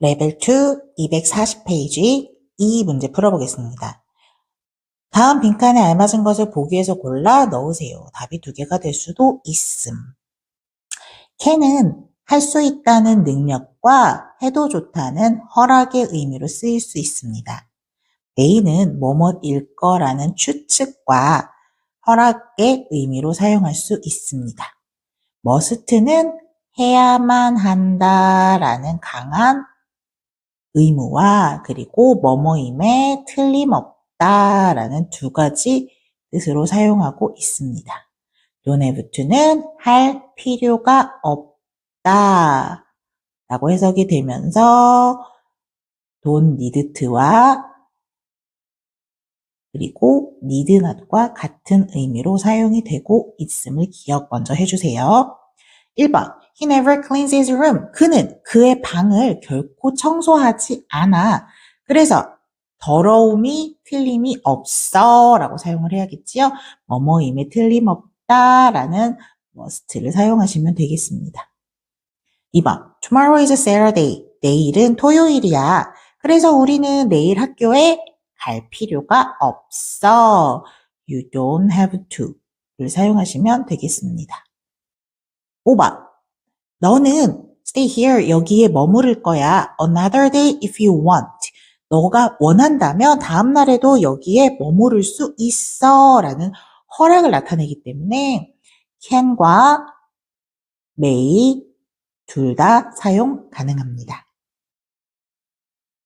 레벨 2 240페이지 이 문제 풀어보겠습니다. 다음 빈칸에 알맞은 것을 보기에서 골라 넣으세요. 답이 두 개가 될 수도 있음. can은 할 수 있다는 능력과 해도 좋다는 허락의 의미로 쓰일 수 있습니다. may는 뭐뭐일 거라는 추측과 허락의 의미로 사용할 수 있습니다. must는 해야만 한다라는 강한 의무와 그리고 뭐뭐임에 틀림없다라는 두 가지 뜻으로 사용하고 있습니다. to는 할 필요가 없다 라고 해석이 되면서 need to와 그리고 need not과 같은 의미로 사용이 되고 있음을 기억 먼저 해주세요. 1번 He never cleans his room. 그는 그의 방을 결코 청소하지 않아. 그래서 더러움이 틀림이 없어 라고 사용을 해야겠지요. 뭐뭐임에 틀림없다 라는 must를 사용하시면 되겠습니다. 2번 Tomorrow is a Saturday. 내일은 토요일이야. 그래서 우리는 내일 학교에 갈 필요가 없어. You don't have to를 사용하시면 되겠습니다. 5번. 너는 stay here 여기에 머무를 거야. Another day if you want. 너가 원한다면 다음 날에도 여기에 머무를 수 있어 라는 허락을 나타내기 때문에 can과 may 둘 다 사용 가능합니다.